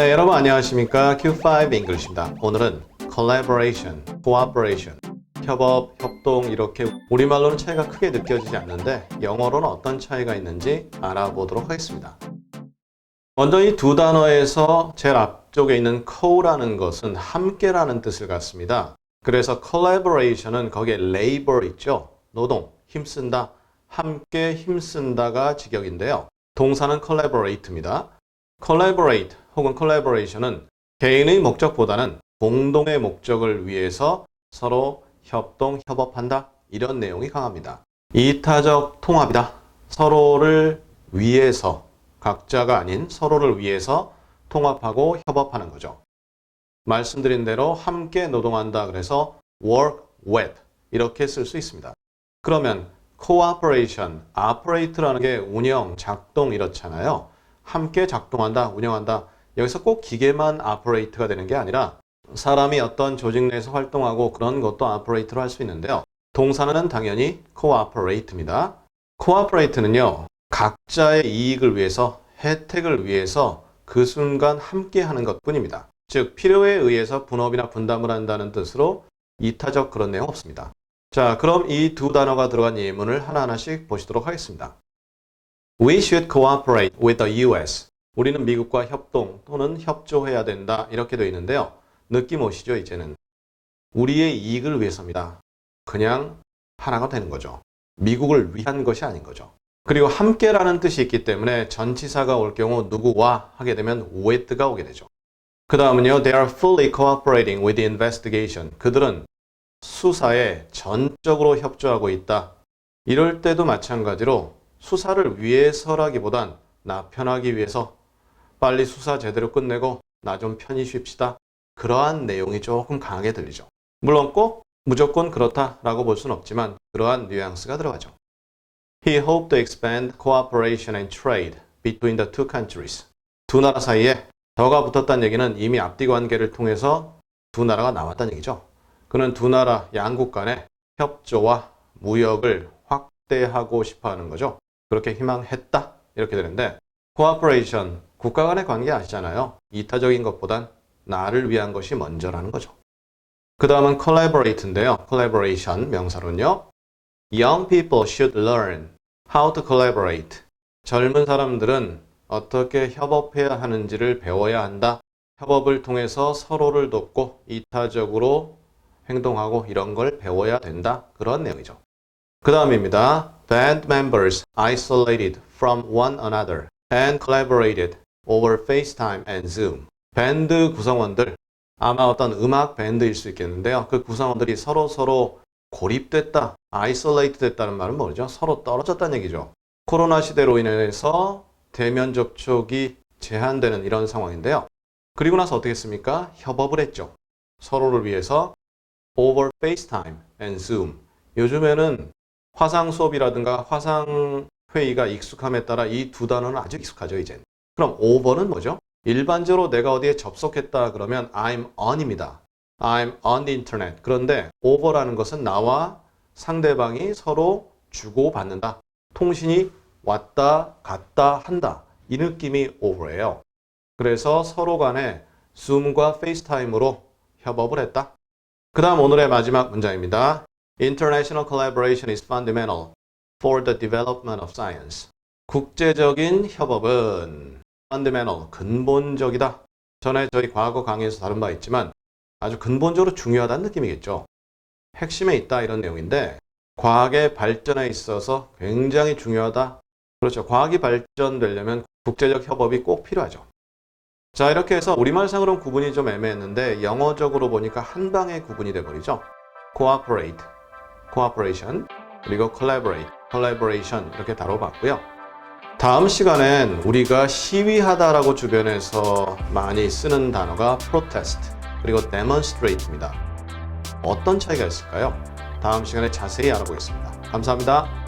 네, 여러분 안녕하십니까? Q5 English입니다. 오늘은 collaboration, cooperation, 협업, 협동 이렇게 우리말로는 차이가 크게 느껴지지 않는데 영어로는 어떤 차이가 있는지 알아보도록 하겠습니다. 먼저 이 두 단어에서 제일 앞쪽에 있는 co라는 것은 함께라는 뜻을 갖습니다. 그래서 collaboration은 거기에 labor 있죠? 노동, 힘쓴다, 함께 힘쓴다가 직역인데요. 동사는 collaborate입니다. Collaborate 혹은 collaboration은 개인의 목적보다는 공동의 목적을 위해서 서로 협동, 협업한다. 이런 내용이 강합니다. 이타적 통합이다. 서로를 위해서, 각자가 아닌 서로를 위해서 통합하고 협업하는 거죠. 말씀드린 대로 함께 노동한다. 그래서 work with 이렇게 쓸 수 있습니다. 그러면 cooperation, operate라는 게 운영, 작동 이렇잖아요. 함께 작동한다, 운영한다. 여기서 꼭 기계만 operate가 되는 게 아니라 사람이 어떤 조직 내에서 활동하고 그런 것도 operate로 할 수 있는데요. 동사는 당연히 cooperate입니다. cooperate는요, 각자의 이익을 위해서, 혜택을 위해서 그 순간 함께 하는 것 뿐입니다. 즉, 필요에 의해서 분업이나 분담을 한다는 뜻으로 이타적 그런 내용 없습니다. 자, 그럼 이 두 단어가 들어간 예문을 하나하나씩 보시도록 하겠습니다. We should cooperate with the US. 우리는 미국과 협동 또는 협조해야 된다. 이렇게 되어 있는데요. 느낌 오시죠, 이제는? 우리의 이익을 위해서입니다. 그냥 하나가 되는 거죠. 미국을 위한 것이 아닌 거죠. 그리고 함께라는 뜻이 있기 때문에 전치사가 올 경우 누구와 하게 되면 with가 오게 되죠. 그 다음은요, they are fully cooperating with the investigation. 그들은 수사에 전적으로 협조하고 있다. 이럴 때도 마찬가지로 수사를 위해서라기보단 나 편하기 위해서 빨리 수사 제대로 끝내고 나 좀 편히 쉽시다. 그러한 내용이 조금 강하게 들리죠. 물론 꼭 무조건 그렇다라고 볼 수는 없지만 그러한 뉘앙스가 들어가죠. He hoped to expand cooperation and trade between the two countries. 두 나라 사이에 더가 붙었다는 얘기는 이미 앞뒤 관계를 통해서 두 나라가 나왔다는 얘기죠. 그는 두 나라 양국 간의 협조와 무역을 확대하고 싶어 하는 거죠. 그렇게 희망했다. 이렇게 되는데 cooperation 국가 간의 관계 아시잖아요. 이타적인 것보단 나를 위한 것이 먼저라는 거죠. 그 다음은 collaborate인데요. collaboration 명사로는요. Young people should learn how to collaborate. 젊은 사람들은 어떻게 협업해야 하는지를 배워야 한다. 협업을 통해서 서로를 돕고 이타적으로 행동하고 이런 걸 배워야 된다. 그런 내용이죠. 그 다음입니다. Band members isolated from one another and collaborated over FaceTime and Zoom. 밴드 구성원들 아마 어떤 음악 밴드일 수 있겠는데요. 그 구성원들이 서로 서로 고립됐다, 아이솔레이트 됐다는 말은 뭐죠? 서로 떨어졌다는 얘기죠. 코로나 시대로 인해서 대면 접촉이 제한되는 이런 상황인데요. 그리고 나서 어떻게 했습니까? 협업을 했죠. 서로를 위해서 over FaceTime and Zoom. 요즘에는 화상 수업이라든가 화상 회의가 익숙함에 따라 이 두 단어는 아주 익숙하죠, 이젠. 그럼 over는 뭐죠? 일반적으로 내가 어디에 접속했다 그러면 I'm on입니다. I'm on the internet. 그런데 over라는 것은 나와 상대방이 서로 주고받는다. 통신이 왔다 갔다 한다. 이 느낌이 over예요. 그래서 서로 간에 줌과 페이스타임으로 협업을 했다. 그 다음 오늘의 마지막 문장입니다. International collaboration is fundamental for the development of science. 국제적인 협업은 fundamental, 근본적이다. 전에 저희 과거 강의에서 다룬 바 있지만 아주 근본적으로 중요하다는 느낌이겠죠. 핵심에 있다 이런 내용인데 과학의 발전에 있어서 굉장히 중요하다. 그렇죠. 과학이 발전되려면 국제적 협업이 꼭 필요하죠. 자 이렇게 해서 우리말상으로는 구분이 좀 애매했는데 영어적으로 보니까 한 방에 구분이 돼버리죠. cooperate, cooperation, 그리고 collaborate, collaboration 이렇게 다뤄봤고요. 다음 시간엔 우리가 시위하다라고 주변에서 많이 쓰는 단어가 protest, 그리고 demonstrate입니다. 어떤 차이가 있을까요? 다음 시간에 자세히 알아보겠습니다. 감사합니다.